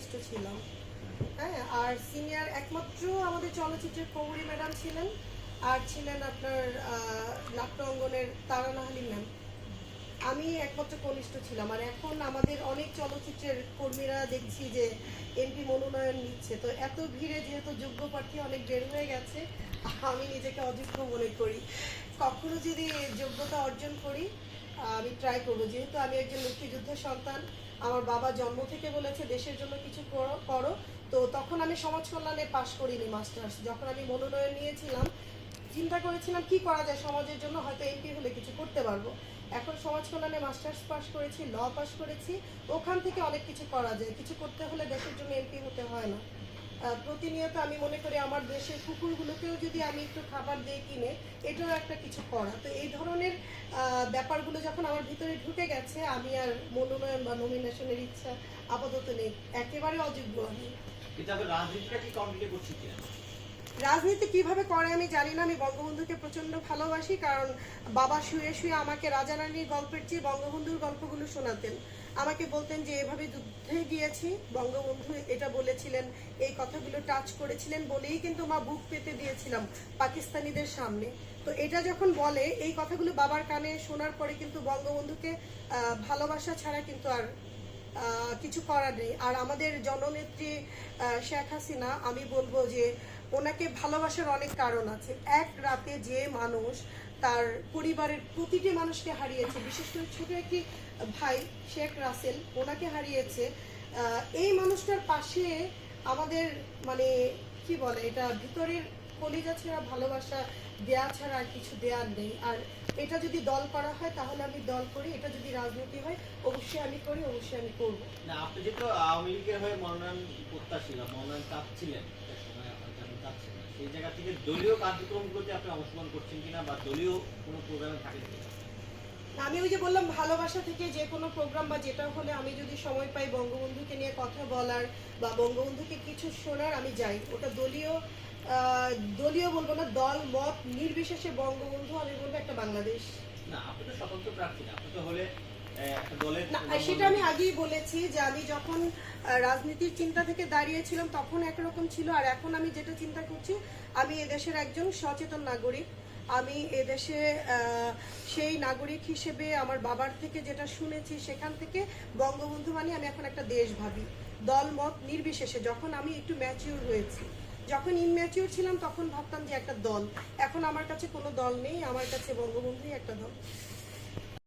কনিষ্ঠ ছিলাম। হ্যাঁ আর সিনিয়র একমাত্র আমাদের চলচ্চিত্রের কৌরি ম্যাডাম ছিলেন, আর ছিলেন আপনার নাট্য অঙ্গনের তারানা হালিম ম্যাম। আমি একমাত্র কনিষ্ঠ ছিলাম, আর এখন আমাদের অনেক চলচ্চিত্রের কর্মীরা দেখছি যে এমপি মনোনয়ন নিচ্ছে। তো এত ভিড়ে যেহেতু যোগ্য প্রার্থী অনেক বের হয়ে গেছে, আমি নিজেকে অযোগ্য মনে করি। কখনো যদি যোগ্যতা অর্জন করি আমি ট্রাই করব। যেহেতু আমি একজন মুক্তিযুদ্ধের সন্তান, আমার বাবা জন্ম থেকে বলেছে, দেশের জন্য কিছু করো করো। তো তখন আমি সমাজ কল্যাণে পাশ করিনি মাস্টার্স। যখন আমি মনোনয়ন নিয়েছিলাম, চিন্তা করেছিলাম, কি করা যায়? সমাজের জন্য হয়তো এমপি হলে কিছু করতে পারব। এখন সমাজ কল্যাণে মাস্টার্স পাস করেছি ল পাস করেছি। ওখান থেকে অনেক কিছু করা যায়। কিছু করতে হলে দেশের জন্য এমপি হতে হয় না। প্রতিনিয়ত আমি মনে করি আমার দেশের কুকুরগুলোকেও যদি আমি একটু খাবার দিয়ে কিনে, এটাও একটা কিছু করা। তো এই ধরনের ব্যাপারগুলো যখন আমার ভিতরে ঢুকে গেছে, আমি আর মনোনয়ন বা নমিনেশনের ইচ্ছা আপাতত নেই। একেবারে অযোগ্য আমি। রাজনীতিটা কি কমপ্লিট করছি কিনা? রাজনীতি কীভাবে করে আমি জানি না। আমি বঙ্গবন্ধুকে প্রচণ্ড ভালোবাসি, কারণ বাবা শুয়ে শুয়ে আমাকে রাজা রানীর গল্পের চেয়ে বঙ্গবন্ধুর গল্পগুলো শোনাতেন। আমাকে বলতেন যে, এভাবে যুদ্ধে গিয়েছি, বঙ্গবন্ধু এটা বলেছিলেন, এই কথাগুলো টাচ করেছিলেন বলেই কিন্তু মা বুক পেতে দিয়েছিলাম পাকিস্তানিদের সামনে। তো এটা যখন বলে, এই কথাগুলো বাবার কানে শোনার পরে কিন্তু বঙ্গবন্ধুকে ভালোবাসা ছাড়া কিন্তু আর কিছু করার নেই। আর আমাদের জননেত্রী শেখ হাসিনা, আমি বলব যে ওনাকে ভালোবাসার অনেক কারণ আছে। এক রাতে যে মানুষ তার পরিবারের প্রতিটি মানুষকে হারিয়েছে, বিশেষ করে ছোট একটি ভাই, শেখ রাসেল, ওনাকে হারিয়েছে। এই মানুষটার পাশে আমাদের মানে কি বলে, এটা ভিতরের কলিজা ছাড়া, ভালোবাসা দেয়া ছাড়া আর কিছু দেওয়ার নেই আর এটা যদি দল করা হয়, তাহলে আমি দল করি, এটা যদি রাজনীতি হয়, অবশ্যই আমি করি, অবশ্যই আমি করব না, আপনি যেহেতু আওয়ামী লীগের হয়ে মনোনয়ন প্রত্যাশী বা মনোনয়ন চাচ্ছিলেন। সেই জায়গা থেকে দলীয় কার্যক্রমগুলোতে আপনি অংশগ্রহণ করছেন কিনা বা দলীয় কোনো প্রোগ্রামে থাকেন কিনা আমি ওই যে বললাম ভালোবাসা থেকে যে কোনো প্রোগ্রাম বা যেটা হলে আমি যদি সময় পাই বঙ্গবন্ধুকে নিয়ে কথা বলার বা বঙ্গবন্ধুকে কিছু শোনার আমি যাই। ওটা দলীয় দলীয় বলব না দল মত নির্বিশেষে বঙ্গবন্ধু আমি বলব একটা বাংলাদেশ। না আপনি তো স্বতন্ত্র প্রার্থী না আপনি তো হলে সেটা আমি আগেই বলেছি যে আমি যখন রাজনীতির চিন্তা থেকে দাঁড়িয়েছিলাম তখন একরকম ছিল আর এখন আমি যেটা চিন্তা করছি আমি এদেশের একজন সচেতন নাগরিক। আমি এদেশে সেই নাগরিক হিসেবে আমার বাবার থেকে যেটা শুনেছি সেখান থেকে বঙ্গবন্ধু মানে আমি এখন একটা দেশ ভাবি দল মত নির্বিশেষে যখন আমি একটু ম্যাচিওর হয়েছি, যখন ইনম্যাচিউর ছিলাম তখন ভাবতাম যে একটা দল। এখন আমার কাছে কোনো দল নেই, আমার কাছে বঙ্গবন্ধুই একটা দল।